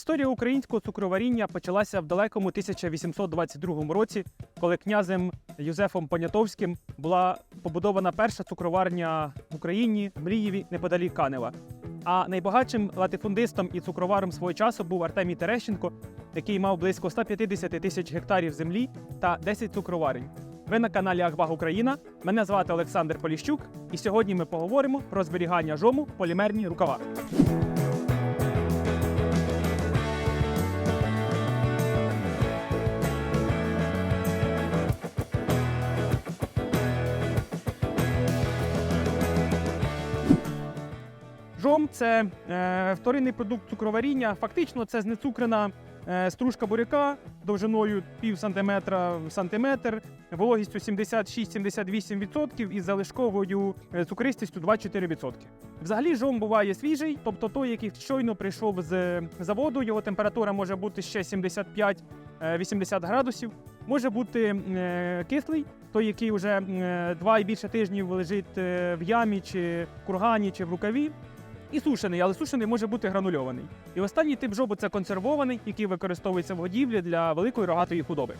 Історія українського цукроваріння почалася в далекому 1822 році, коли князем Юзефом Понятовським була побудована перша цукроварня в Україні в Мрієві неподалік Канева. А найбагатшим латифундистом і цукроваром свого часу був Артемій Терещенко, який мав близько 150 тисяч гектарів землі та 10 цукроварень. Ви на каналі Агваг Україна. Мене звати Олександр Поліщук, і сьогодні ми поговоримо про зберігання жому полімерні рукава. Це е, вторинний продукт цукроваріння. Фактично, це знецукрена е, стружка буряка довжиною пів сантиметра в сантиметр, вологістю 76-78% і залишковою е, цукристістю 2-4%. Взагалі жом буває свіжий, тобто той, який щойно прийшов з заводу, його температура може бути ще 75-80 градусів. Може бути кислий, той, який вже два і більше тижнів лежить в ямі, чи в кургані, чи в рукаві. І сушений, але сушений може бути гранульований. І останній тип жобу це консервований, який використовується в годівлі для великої рогатої худоби.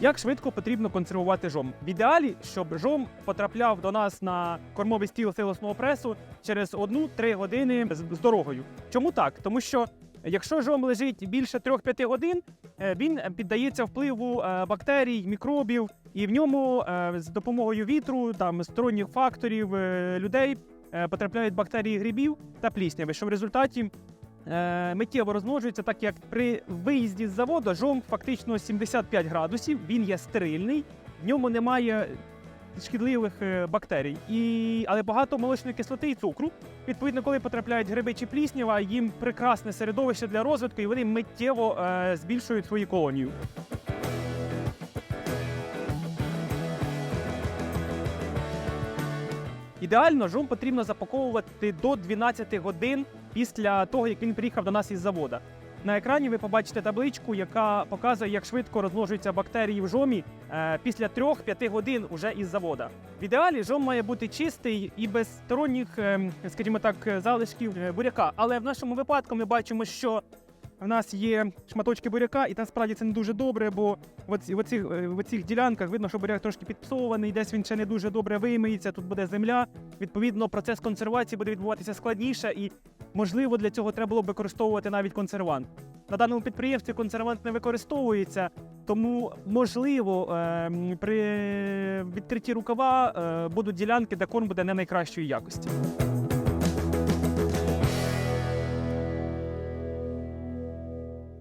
Як швидко потрібно консервувати жом? В ідеалі, щоб жом потрапляв до нас на кормовий стіл силосного пресу через 1-3 години з, дорогою. Чому так? Тому що якщо жом лежить більше 3-5 годин, е, він піддається впливу е, бактерій, мікробів, і в ньому е, з допомогою вітру, там сторонніх факторів е, людей е, потрапляють бактерії грибів та плісняви, що в результаті е, миттєво розмножується, так як при виїзді з заводу жом фактично 75 градусів, він є стерильний, в ньому немає шкідливих е, бактерій. І, але багато молочної кислоти і цукру. Відповідно, коли потрапляють гриби чи пліснява, їм прекрасне середовище для розвитку, і вони миттєво е, збільшують свою колонію. Ідеально жом потрібно запаковувати до 12 годин після того, як він приїхав до нас із завода. На екрані ви побачите табличку, яка показує, як швидко розмножуються бактерії в жомі е, після 3-5 годин уже із завода. В ідеалі жом має бути чистий і без сторонніх, ем, скажімо так, залишків е, буряка. Але в нашому випадку ми бачимо, що в нас є шматочки буряка, і насправді це не дуже добре, бо в оцих, е, в оцих ділянках видно, що буряк трошки підпсований, десь він ще не дуже добре вимиється, тут буде земля. Відповідно, процес консервації буде відбуватися складніше, і можливо для цього треба було б використовувати навіть консервант. На даному підприємстві консервант не використовується, тому можливо ем, при відкритті рукава е, будуть ділянки, де корм буде не найкращої якості.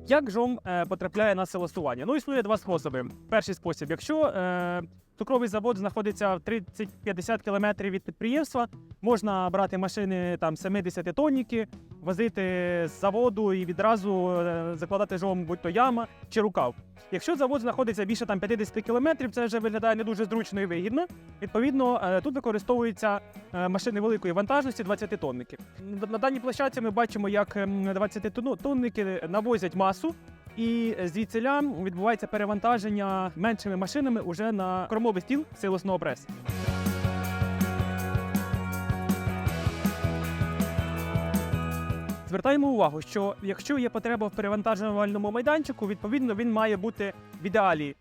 Як жом е, потрапляє на селосування? Ну, існує два способи. Перший спосіб, якщо е, цукровий завод знаходиться в 30-50 кілометрів від підприємства, можна брати машини там 70 тонніки, возити з заводу і відразу е, закладати жом, будь то яма чи рукав. Якщо завод знаходиться більше там 50 кілометрів, це вже виглядає не дуже зручно і вигідно. Відповідно, е, тут використовуються е, машини великої вантажності 20 тонники. На- На даній площадці ми бачимо, як 20 тонники навозять масу. І звідсиля відбувається перевантаження меншими машинами уже на кормовий стіл силосного пресу. Звертаємо увагу, що якщо є потреба в перевантажувальному майданчику, відповідно він має бути в ідеалі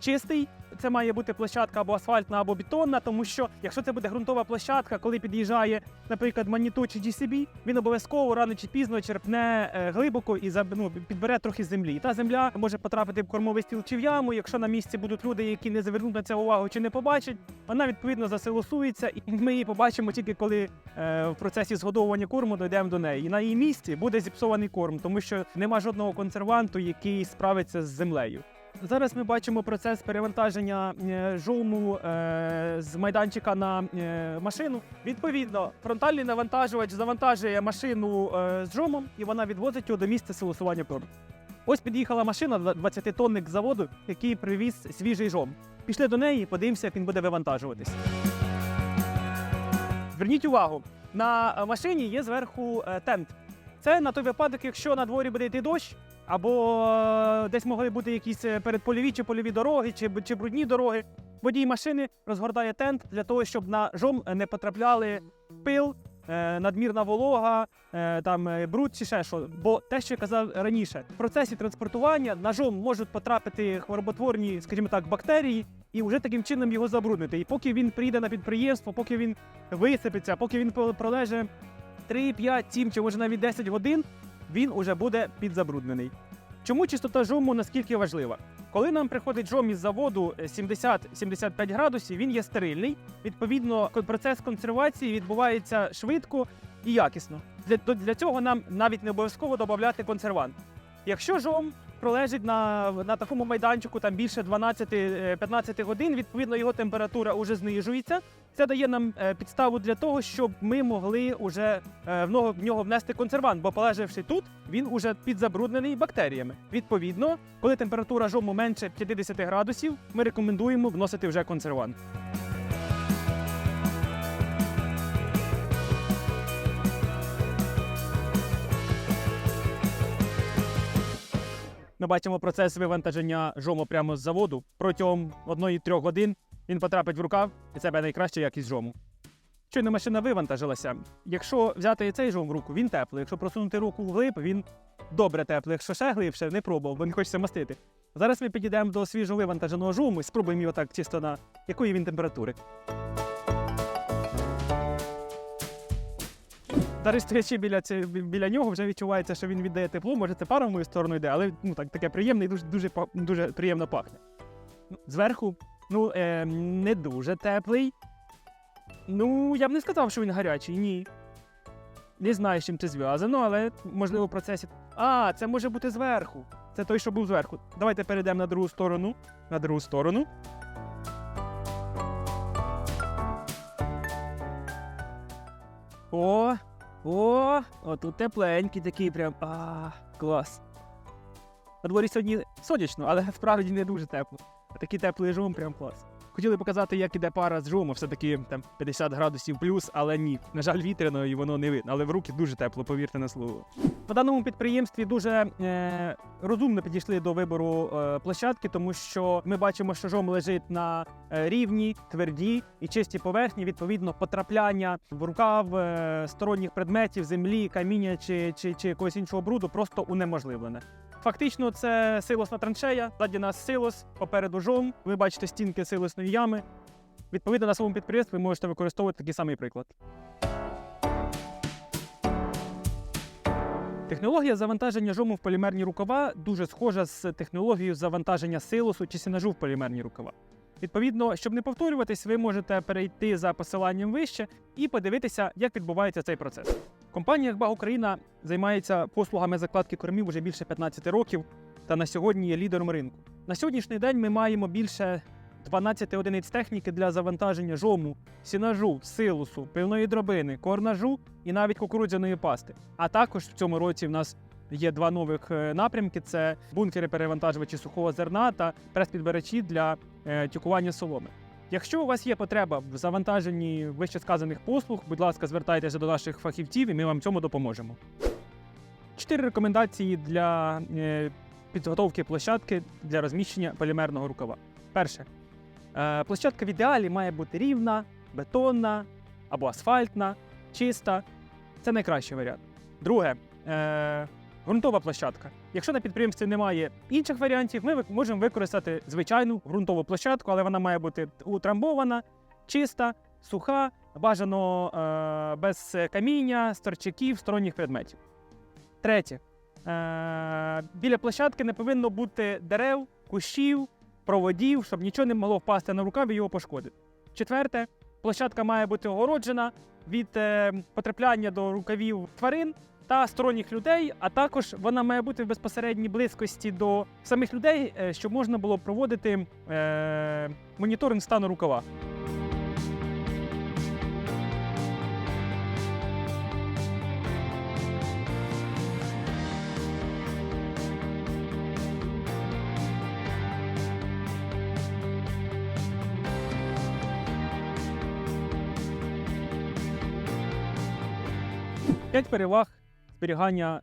чистий. Це має бути площадка або асфальтна, або бетонна, тому що якщо це буде ґрунтова площадка, коли під'їжджає, наприклад, Маніту чи GCB, він обов'язково рано чи пізно черпне е, глибоко і ну, підбере трохи землі. І та земля може потрапити в кормовий стіл чи в яму. Якщо на місці будуть люди, які не звернуть на це увагу чи не побачать, вона відповідно засилосується, і ми її побачимо тільки коли е, в процесі згодовування корму дійдемо до неї. І на її місці буде зіпсований корм, тому що нема жодного консерванту, який справиться з землею. Зараз ми бачимо процес перевантаження е, жому е, з майданчика на е, машину. Відповідно, фронтальний навантажувач завантажує машину з жомом, і вона відвозить його до місця силосування корму. Ось під'їхала машина 20-тонник заводу, який привіз свіжий жом. Пішли до неї, подивимося, як він буде вивантажуватись. Зверніть увагу, на машині є зверху тент. Це на той випадок, якщо на дворі буде йти дощ, або е, десь могли бути якісь е, передпольові чи польові дороги, чи, чи брудні дороги. Водій машини розгортає тент для того, щоб на жом не потрапляли пил, е, надмірна волога, там бруд чи ще що. Бо те, що я казав раніше, в процесі транспортування ножом можуть потрапити хвороботворні, скажімо так, бактерії, і вже таким чином його забруднити. І поки він прийде на підприємство, поки він висипеться, поки він про- пролеже 3, 5, 7 чи може навіть 10 годин, він уже буде підзабруднений. Чому чистота жому наскільки важлива? Коли нам приходить жом із заводу е, 70-75 градусів, він є стерильний. Відповідно, процес консервації відбувається швидко і якісно. Для, для цього нам навіть не обов'язково додати консервант. Якщо жом пролежить на, на такому майданчику там більше 12-15 годин, відповідно його температура вже знижується. Це дає нам е, підставу для того, щоб ми могли уже е, в нього внести консервант, бо полежавши тут, він уже підзабруднений бактеріями. Відповідно, коли температура жому менше 50 градусів, ми рекомендуємо вносити вже консервант. Ми бачимо процес вивантаження жому прямо з заводу. Протягом 1-3 годин він потрапить в рукав, і це буде найкраща якість жому. Щойно машина вивантажилася. Якщо взяти цей жом в руку, він теплий. Якщо просунути руку вглиб, він добре теплий. Якщо ще глибше, не пробував, бо не хочеться мастити. Зараз ми підійдемо до свіжо вивантаженого жому і спробуємо його так чисто на якої він температури. Зараз стоячи біля, біля нього, вже відчувається, що він віддає тепло. Може, це пара в мою сторону йде, але ну так таке приємне і дуже дуже, дуже приємно пахне. Ну, Зверху, ну е, не дуже теплий. Ну, я б не сказав, що він гарячий, ні. Не знаю, з чим це зв'язано, але можливо в процесі. А, це може бути зверху. Це той, що був зверху. Давайте перейдемо на другу сторону. На другу сторону. О, о, отут тепленький такий прям. А, клас. На дворі сьогодні сонячно, але справді не дуже тепло. А такий теплий жом прям клас. Хотіли показати, як іде пара з жому, все-таки там 50 градусів плюс, але ні. На жаль, вітряно і воно не видно. Але в руки дуже тепло, повірте на слово. На даному підприємстві дуже е, розумно підійшли до вибору е, площадки, тому що ми бачимо, що жом лежить на е, рівні, тверді і чисті поверхні. Відповідно, потрапляння в рукав е, сторонніх предметів, землі, каміння чи, чи, чи якогось іншого бруду просто унеможливлене. Фактично, це силосна траншея. Ззаді нас силос, попереду жом. Ви бачите стінки силосної ями. Відповідно, на своєму підприємстві ви можете використовувати такий самий приклад. Технологія завантаження жому в полімерні рукава дуже схожа з технологією завантаження силосу чи сінажу в полімерні рукава. Відповідно, щоб не повторюватись, ви можете перейти за посиланням вище і подивитися, як відбувається цей процес. Компанія Гбаг Україна займається послугами закладки кормів вже більше 15 років та на сьогодні є лідером ринку. На сьогоднішній день ми маємо більше 12 одиниць техніки для завантаження жому, сінажу, силусу, пивної дробини, корнажу і навіть кукурудзяної пасти. А також в цьому році в нас є два нових е, напрямки: це бункери перевантажувачі сухого зерна та прес-підбирачі для е, тюкування соломи. Якщо у вас є потреба в завантаженні вищесказаних послуг, будь ласка, звертайтеся до наших фахівців, і ми вам цьому допоможемо. Чотири рекомендації для е, підготовки площадки для розміщення полімерного рукава. Перше, е, площадка в ідеалі має бути рівна, бетонна або асфальтна, чиста. Це найкращий варіант. Друге, е, ґрунтова площадка. Якщо на підприємстві немає інших варіантів, ми можемо використати звичайну ґрунтову площадку, але вона має бути утрамбована, чиста, суха, бажано е, без каміння, сторчаків, сторонніх предметів. Третє. Е, біля площадки не повинно бути дерев, кущів, проводів, щоб нічого не могло впасти на рукав і його пошкодити. Четверте, площадка має бути огороджена від е, потрапляння до рукавів тварин та сторонніх людей, а також вона має бути в безпосередній близькості до самих людей, е, щоб можна було проводити е, моніторинг стану рукава. П'ять переваг зберігання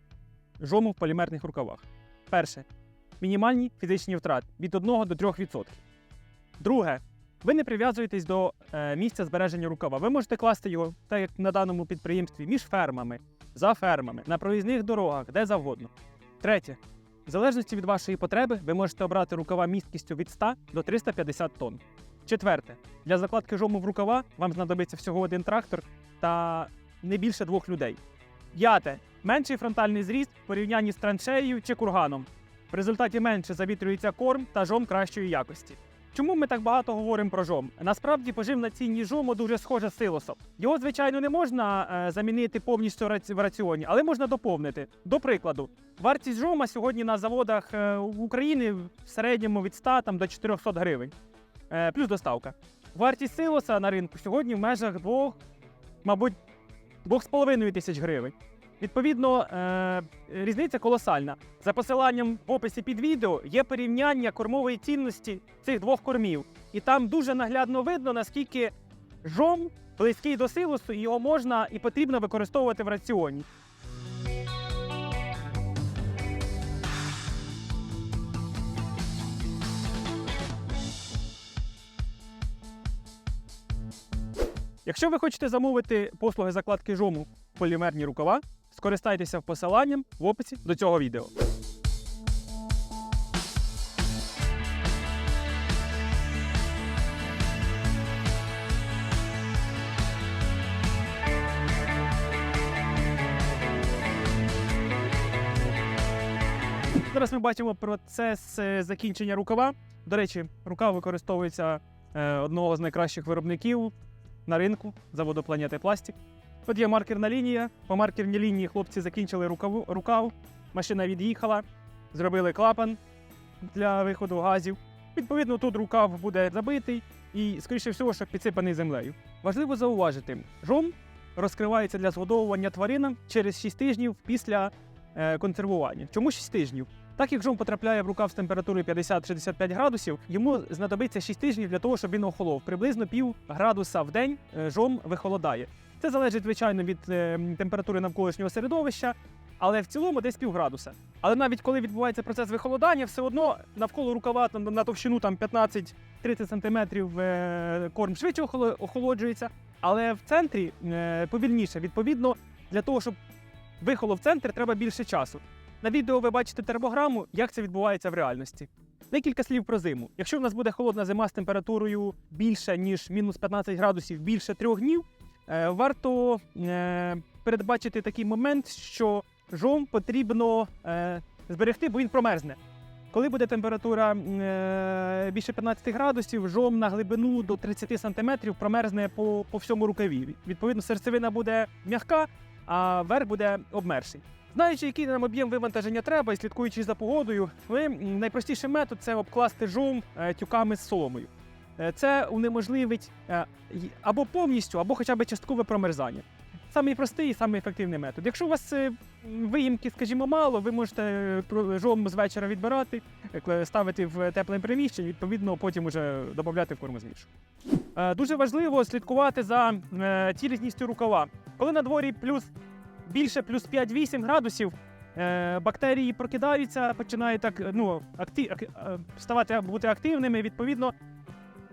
жому в полімерних рукавах. Перше мінімальні фізичні втрати від 1 до 3%. Друге Ви не прив'язуєтесь до е, місця збереження рукава. Ви можете класти його, так як на даному підприємстві, між фермами, за фермами, на проїзних дорогах, де завгодно. Третє. В залежності від вашої потреби, ви можете обрати рукава місткістю від 100 до 350 тонн. Четверте. Для закладки жому в рукава вам знадобиться всього один трактор та не більше двох людей. П'яте. Менший фронтальний зріст в порівнянні з траншеєю чи курганом. В результаті менше завітрюється корм та жом кращої якості. Чому ми так багато говоримо про жом? Насправді поживна цінність жому дуже схожа з силосом. Його, звичайно, не можна е, замінити повністю в раціоні, але можна доповнити. До прикладу, вартість жома сьогодні на заводах е, України в середньому від 100 там, до 400 гривень, е, плюс доставка. Вартість силоса на ринку сьогодні в межах двох, мабуть, 2,5 тисяч гривень. Відповідно, е, різниця колосальна. За посиланням в описі під відео є порівняння кормової цінності цих двох кормів. І там дуже наглядно видно, наскільки жом близький до силосу, його можна і потрібно використовувати в раціоні. Якщо ви хочете замовити послуги закладки жому в полімерні рукава, скористайтеся посиланням в описі до цього відео. Зараз ми бачимо процес е, закінчення рукава. До речі, рукав використовується е, одного з найкращих виробників на ринку заводу Планети Пластик. Тут є маркерна лінія. По маркерній лінії хлопці закінчили рукаву, рукав, машина від'їхала, зробили клапан для виходу газів. Відповідно, тут рукав буде забитий і, скоріше всього, що підсипаний землею. Важливо зауважити, жом розкривається для згодовування тваринам через 6 тижнів після е, консервування. Чому 6 тижнів? Так як жом потрапляє в рукав з температурою 50-65 градусів, йому знадобиться 6 тижнів для того, щоб він охолов. Приблизно пів градуса в день е, жом вихолодає. Це залежить, звичайно, від е, температури навколишнього середовища, але в цілому десь пів градуса. Але навіть коли відбувається процес вихолодання, все одно навколо рукава на товщину там 15-30 см е, корм швидше охолоджується, але в центрі е, повільніше. Відповідно, для того, щоб вихолов центр, треба більше часу. На відео ви бачите термограму, як це відбувається в реальності. Декілька слів про зиму. Якщо в нас буде холодна зима з температурою більше, ніж мінус 15 градусів більше трьох днів, варто е, передбачити такий момент, що жом потрібно е, зберегти, бо він промерзне. Коли буде температура е, більше 15 градусів, жом на глибину до 30 см промерзне по, по всьому рукаві. Відповідно, серцевина буде м'яка, а верх буде обмерший. Знаючи, який нам об'єм вивантаження треба, і слідкуючи за погодою, ви м, найпростіший метод це обкласти жом е, тюками з соломою. Е, Це унеможливить е, або повністю, або хоча б часткове промерзання. Самий простий і самий ефективний метод. Якщо у вас е, виїмки, скажімо, мало, ви можете жом з вечора відбирати, ставити в тепле приміщення, відповідно, потім уже додати в кормозміш. Е, Дуже важливо слідкувати за цілісністю рукава. Коли на дворі плюс більше плюс 5-8 градусів, бактерії прокидаються, починають так ну, акти, ак- ставати бути активними. Відповідно,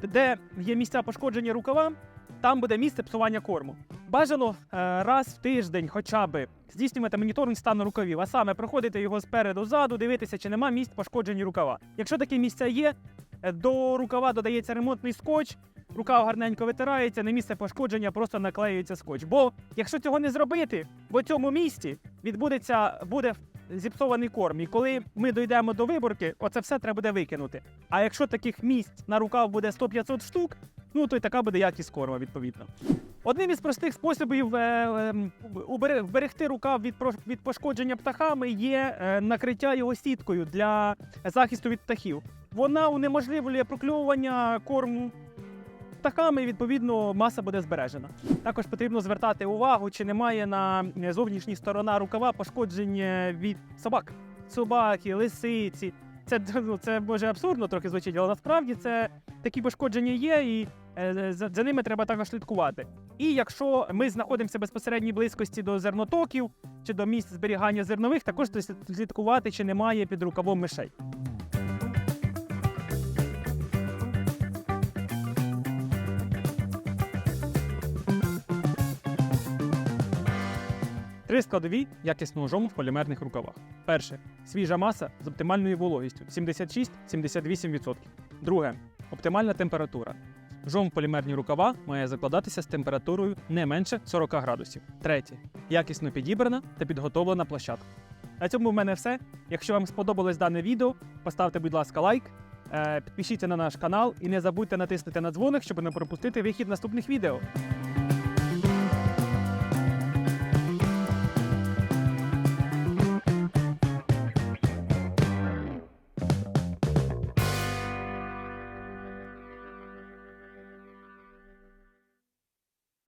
де є місця пошкодження рукава, там буде місце псування корму. Бажано е, раз в тиждень хоча б здійснювати моніторинг стану рукавів, а саме проходити його спереду ззаду, дивитися, чи нема місць пошкоджені рукава. Якщо такі місця є, е, до рукава додається ремонтний скотч, рукав гарненько витирається, на місце пошкодження просто наклеюється скотч. Бо якщо цього не зробити, в цьому місці відбудеться буде зіпсований корм. І коли ми дійдемо до виборки, оце все треба буде викинути. А якщо таких місць на рукав буде 100-500 штук, ну то й така буде якість корма, відповідно. Одним із простих способів е, е, убере- вберегти рукав від, від пошкодження птахами є е, накриття його сіткою для захисту від птахів. Вона унеможливлює прокльовування корму птахами, відповідно, маса буде збережена. Також потрібно звертати увагу, чи немає на зовнішній сторона рукава пошкоджень від собак. Собаки, лисиці. Це, ну, це може абсурдно трохи звучить, але насправді це такі пошкодження є, і е, за, за ними треба також слідкувати. І якщо ми знаходимося безпосередній близькості до зернотоків чи до місць зберігання зернових, також слідкувати, чи немає під рукавом мишей. Три складові якісного жому в полімерних рукавах. Перше свіжа маса з оптимальною вологістю 76-78%. Друге оптимальна температура. Жом в полімерні рукава має закладатися з температурою не менше 40 градусів. Третє якісно підібрана та підготовлена площадка. На цьому в мене все. Якщо вам сподобалось дане відео, поставте, будь ласка, лайк, е, підпишіться на наш канал і не забудьте натиснути на дзвоник, щоб не пропустити вихід наступних відео.